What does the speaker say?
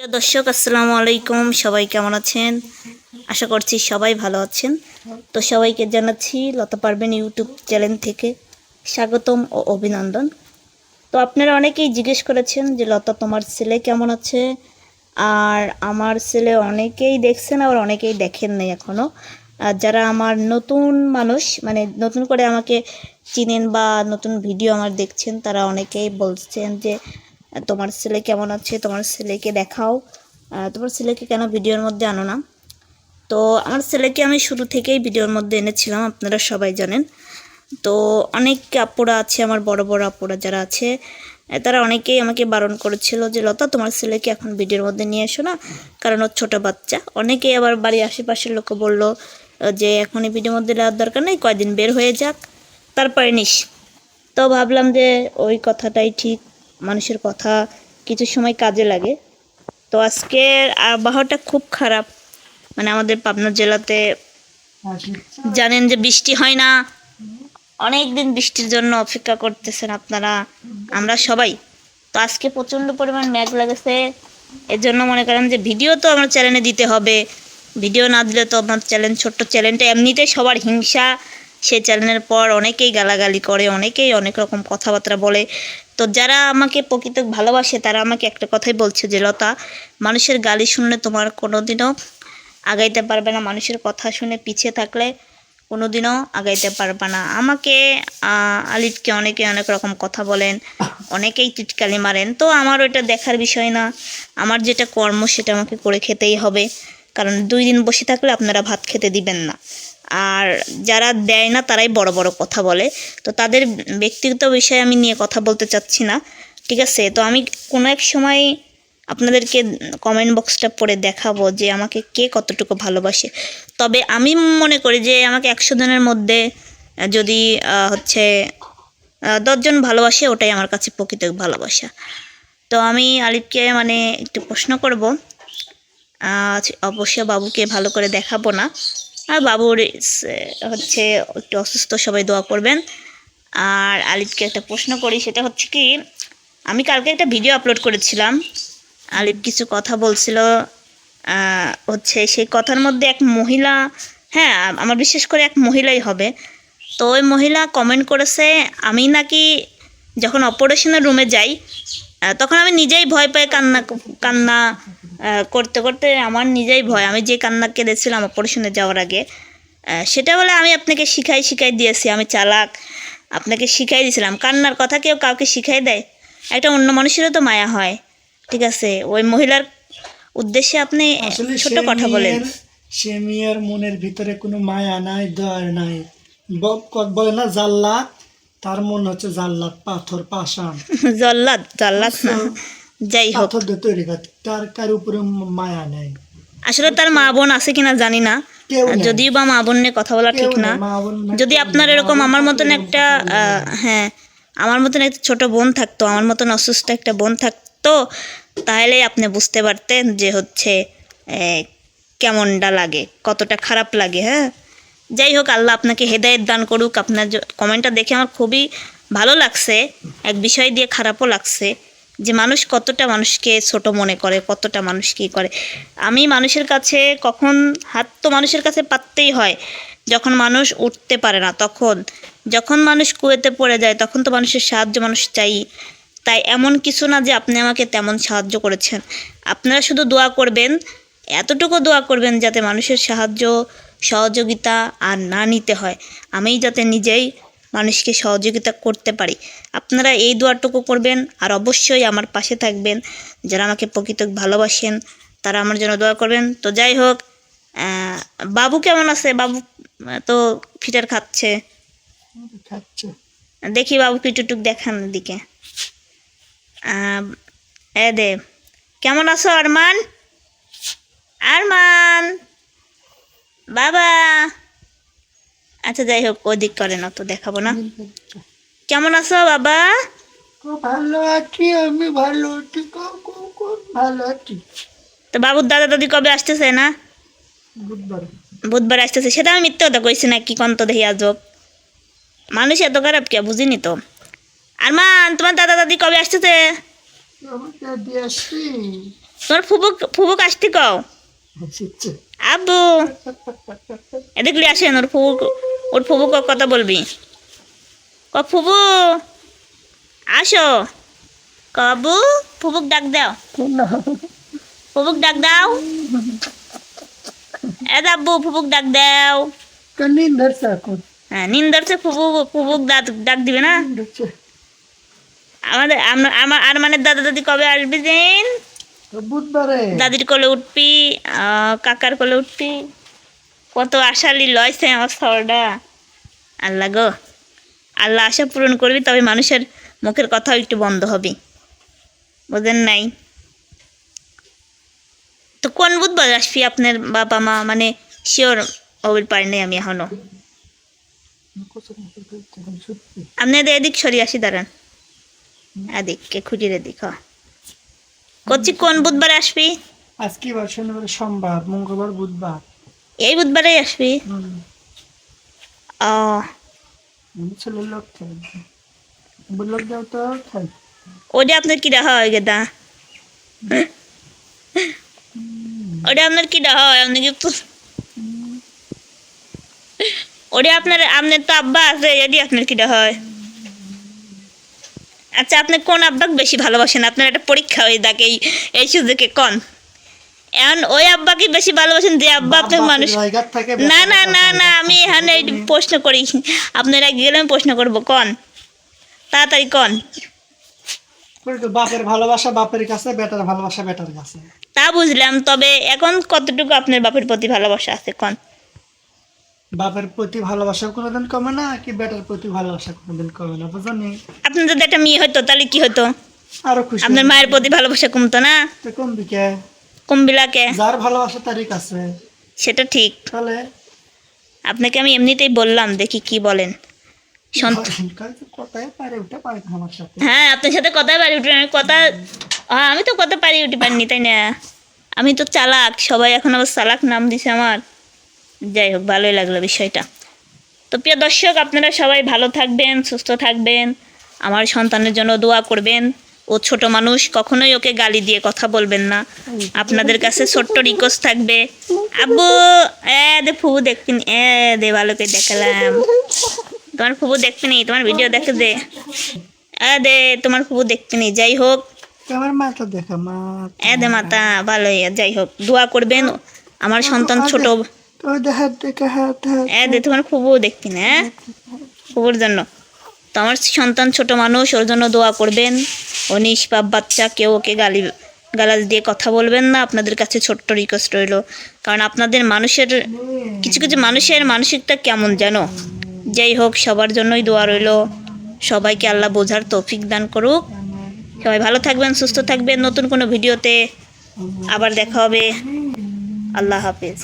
দর্শক, আসসালামু আলাইকুম। সবাই কেমন আছেন? আশা করছি সবাই ভালো আছেন। তো সবাইকে জানাচ্ছি লতা পারবেন ইউটিউব চ্যানেল থেকে স্বাগতম ও অভিনন্দন। তো আপনারা অনেকেই জিজ্ঞেস করেছেন যে, লতা, তোমার ছেলে কেমন আছে? আর আমার ছেলে অনেকেই দেখছেন, আবার অনেকেই দেখেন নাই এখনও আর যারা আমার নতুন মানুষ মানে নতুন করে আমাকে চিনেন বা নতুন ভিডিও আমার দেখছেন, তারা অনেকেই বলছেন যে তোমার ছেলে কেমন আছে? তোমার ছেলেকে দেখাও। তোমার ছেলেকে কেন ভিডিওর মধ্যে আনো না? তো আমার ছেলেকে আমি শুরু থেকেই ভিডিওর মধ্যে এনেছিলাম, আপনারা সবাই জানেন। তো অনেক আপুরা আছে, আমার বড় বড় আপুরা যারা আছে তারা অনেকেই আমাকে বারণ করেছিল যে, লতা, তোমার ছেলেকে এখন ভিডিওর মধ্যে নিয়ে এসো না, কারণ ওর ছোটো বাচ্চা। অনেকেই আবার বাড়ির আশেপাশের লোকও বলল যে এখনই ভিডিওর মধ্যে নেওয়ার দরকার নেই, কয়দিন বের হয়ে যাক, তারপরে নিস। তো ভাবলাম যে, ওই কথাটাই ঠিক। মানুষের কথা কিছু সময় কাজে লাগে। তো আজকের আবহাওয়াটা খুব খারাপ। মানে আমাদের পাবনা জেলাতে জানেন যে বৃষ্টি হয় না। অনেক দিন বৃষ্টির জন্য অপেক্ষা করতেছেন আপনারা, আমরা সবাই। তো আজকে প্রচণ্ড পরিমাণ মেঘ লাগেছে। এর জন্য মনে করেন যে ভিডিও তো আমার চ্যানেলে দিতে হবে। ভিডিও না দিলে তো আপনার চ্যানেল, ছোট্ট চ্যানেলটা এমনিতেই সবার হিংসা। সেই চ্যানেলের পর অনেকেই গালাগালি করে, অনেকেই অনেক রকম কথাবার্তা বলে। তো যারা আমাকে প্রকৃত ভালোবাসে তারা আমাকে একটা কথাই বলছে যে লতা মানুষের গালি শুনলে তোমার কোনোদিনও আগাইতে পারবে না। মানুষের কথা শুনে পিছিয়ে থাকলে কোনোদিনও আগাইতে পারবে না। আমাকে আহ, আলিফকে অনেকে অনেক রকম কথা বলেন অনেকেই টিটকালি মারেন। তো আমার ওটা দেখার বিষয় না। আমার যেটা কর্ম সেটা আমাকে করে খেতেই হবে। কারণ দুই দিন বসে থাকলে আপনারা ভাত খেতে দিবেন না। আর যারা দেয় না, তারাই বড় বড় কথা বলে। তো তাদের ব্যক্তিগত বিষয়ে আমি নিয়ে কথা বলতে চাচ্ছি না, ঠিক আছে? তো আমি কোনো এক সময় আপনাদেরকে কমেন্ট বক্সটা পড়ে দেখাবো যে আমাকে কে কতটুকু ভালোবাসে। তবে আমি মনে করি যে আমাকে একশো জনের মধ্যে যদি হচ্ছে দশজন ভালোবাসে, ওটাই আমার কাছে প্রকৃত ভালোবাসা। তো আমি আলিফকে মানে একটু প্রশ্ন করব অবশ্য বাবুকে ভালো করে দেখাবো না। আর বাবুর হচ্ছে একটু অসুস্থ, সবাই দোয়া করবেন। আর আলিফকে একটা প্রশ্ন করি, সেটা হচ্ছে কি, আমি কালকে একটা ভিডিও আপলোড করেছিলাম। আলিফ কিছু কথা বলছিল হচ্ছে সেই কথার মধ্যে এক মহিলা হ্যাঁ আমার বিশেষ করে এক মহিলাই হবে। তো ওই মহিলা কমেন্ট করেছে, আমি নাকি যখন অপারেশনের রুমে যাই তখন আমি নিজেই ভয় পাই কান্না কান্না করতে করতে আমার নিজেই ভয়। আমি যে কান্না কেঁদেছিলাম অপারেশনে যাওয়ার আগে সেটা বলে আমি আপনাকে শিখাই শিখাই দিয়েছি। আমি চালাক আপনাকে শিখাই দিয়েছিলাম। কান্নার কথা কেউ কাউকে শিখাই দেয়? একটা অন্য মানুষেরও তো মায়া হয় ঠিক আছে? ওই মহিলার উদ্দেশ্যে আপনি ছোট কথা বলেন। সে মেয়ের মনের ভিতরে কোনো মায়া নাই দয়া নাই। বলে না জাল্লাদ তার মন হচ্ছে জাল্লাদ পাথর পাষাণ। জল্লাদ জল্লাদ না। যাই হোক। পাথর দিয়ে তৈরি করে তার কার উপরে মায়া নেই। আসলে তার মা বোন আছে কিনা জানি না। যদিও বা মা বোন নিয়ে কথা বলা ঠিক না। যদি আপনার এরকম আমার মতন একটা হ্যাঁ আমার মতন একটা ছোট বোন থাকতো আমার মতন অসুস্থ একটা বোন থাকতো তাহলে আপনি বুঝতে পারতেন যে হচ্ছে কেমনটা লাগে কতটা খারাপ লাগে হ্যাঁ? যাই হোক আল্লাহ আপনাকে হেদায়েত দান করুক। আপনার কমেন্টটা দেখে আমার খুবই ভালো লাগছে। এক বিষয় দিয়ে খারাপও লাগছে যে মানুষ কতটা মানুষকে ছোট মনে করে, কতটা মানুষ কী করে। আমি মানুষের কাছে কখন হাত তো মানুষের কাছে পাততেই হয়। যখন মানুষ উঠতে পারে না, তখন। যখন মানুষ কুয়েতে পড়ে যায়, তখন তো মানুষের সাহায্য মানুষ চাই। তাই এমন কিছু না যে আপনি আমাকে তেমন সাহায্য করেছেন। আপনারা শুধু দোয়া করবেন, এতটুকু দোয়া করবেন যাতে মানুষের সাহায্য সহযোগিতা আর না নিতে হয়। আমিই যাতে নিজেই মানুষকে সহযোগিতা করতে পারি। আপনারা এই দোয়াটুকু করবেন আর অবশ্যই আমার পাশে থাকবেন। যারা আমাকে প্রকৃত ভালোবাসেন তারা আমার জন্য দোয়া করবেন। তো যাই হোক বাবু কেমন আছে? বাবু তো ফিটার খাচ্ছে। খাচ্ছে। দেখি বাবুকে টুটুক দেখান দিকে এ দে। কেমন আছো আরমান? আরমান! বাবা। আচ্ছা যাই হোক ওদিক করে না তো দেখাবো না। কেমন আছো বাবা? ভালো আছি আমি ভালো আছি ভালো আছি। তো বাবুর দাদা দাদি কবে আসতেছে না? বুধবার। বুধবার আসতেছে। সেটা আমি মিথ্যে কথা কইছি না কি কন্ত দেখি আজব মানুষ এত খারাপ কে বুঝিনি তো। আরমান তোমার দাদা দাদি কবে আসতেছে? তোমার ফুবুক ফুবুক আসতে কও? শিখছে আব্বু এদিকলি আসেন ওর ফুবুক ওর ফুবুক কথা বলবি। ক ফুবু আসো। কবু ফুবুক ডাক দাও। ফুবুক ডাক দাও। এ আব্বু ফুবুক ডাক দাও। এখন হ্যাঁ নিন্দরছে ফুবু ফুবুক ডাক ডাক দিবে না? আমাদের আমার আর মানে দাদা দাদি কবে আসবি বুধবারে দাদির কোলে উঠবি কাকার কোলে উঠবি। কত আশালি লয়ছে আমার সরটা আল্লাহ গো, আল্লাহ আশা পূরণ করবি, তবে মানুষের মুখের কথাও একটু বন্ধ হবে। বুঝেন নাই? তো কোন বুধবার আসবি আপনার বাবা মা? মানে শিওর হবির পারি নাই আমি এখনও। আপনাদের এদিক সরি আসি, দাঁড়ান। এদিক খুঁটির এদিক, হ। করছি কোন বুধবারে আসবি? আজকে বার শনিবার সোমবার মঙ্গলবার বুধবার। এই বুধবারেই আসবি? হুম। ও। ছেলের লোক খাই দাও তো খাই। ওটা আপনার কি হয় গেদা? ওটা আপনার কি হয়? আপনি ওটা আপনার আপনার তো আব্বা আছে এটি আপনার কি হয়? আচ্ছা আপনি কোন আব্বাকে বেশি ভালোবাসেন? আপনার একটা পরীক্ষা হয়ে থাকে এই এই সুযোগে কন? এখন ওই আব্বাকে বেশি ভালোবাসেন যে আব্বা আপনার মানুষ না না না না আমি এখানে প্রশ্ন করি। আপনারা গেলে আমি প্রশ্ন করব কন? তাড়াতাড়ি কন? বাপের ভালোবাসা বাপের কাছে বেটার ভালোবাসা বেটার কাছে। তা বুঝলাম তবে এখন কতটুকু আপনার বাপের প্রতি ভালোবাসা আছে কন? বাপের প্রতি ভালোবাসা কোনোদিন কমে না কি বেটার প্রতি ভালোবাসা কোনোদিন কমে না বুঝনি আপনার যদি একটা মেয়ে হতো তাহলে কি হতো আরও খুশি আপনার মায়ের প্রতি ভালোবাসা কমতো না? তো কম দিকে কমবিলাকে যার ভালোবাসা তারই কাছে। সেটা ঠিক। তাহলে? আপনাকে আমি এমনিতেই বললাম দেখি কি বলেন। হ্যাঁ আপনার সাথে কথাই পারি উঠি আমি কথা আমি তো কথা পারি উঠি পারিনি তাই না? আমি তো চালাক সবাই এখন আবার চালাক নাম দিছে আমার। যাই হোক ভালোই লাগল বিষয়টা। তো প্রিয় দর্শক আপনারা সবাই ভালো থাকবেন সুস্থ থাকবেন আমার সন্তানের জন্য দোয়া করবেন। ও ছোট মানুষ কখনোই ওকে গালি দিয়ে কথা বলবেন না। আপনাদের কাছে ছোট্ট রিকোয়েস্ট থাকবে আব্বু এ দে ফুবু দেখবিন এ দে ভালো করে দেখালাম। তোমার ফুবু দেখবি নি তোমার ভিডিও দেখে দে। এ দে তোমার ফুবু দেখবি নি যাই হোক। আমার মাথা দেখা মা এ দে মাতা ভালোই যাই হোক দোয়া করবেন। আমার সন্তান ছোট হাত এ দে তোমার ফুবু দেখবি না হ্যাঁ ফুবুর জন্য। তো আমার সন্তান ছোট মানুষ, ওর জন্য দোয়া করবেন। ও নিষ্পাপ বাচ্চা, কেউ ওকে গালি, গালাজ দিয়ে কথা বলবেন না। আপনাদের কাছে ছোট্ট রিকোয়েস্ট রইল। কারণ আপনাদের মানুষের, কিছু কিছু মানুষের মানসিকতা কেমন জানো যাই হোক, সবার জন্যই দোয়া রইল। সবাইকে আল্লাহ বোঝার তৌফিক দান করুক। সবাই ভালো থাকবেন, সুস্থ থাকবেন। নতুন কোনো ভিডিওতে আবার দেখা হবে। আল্লাহ হাফিজ।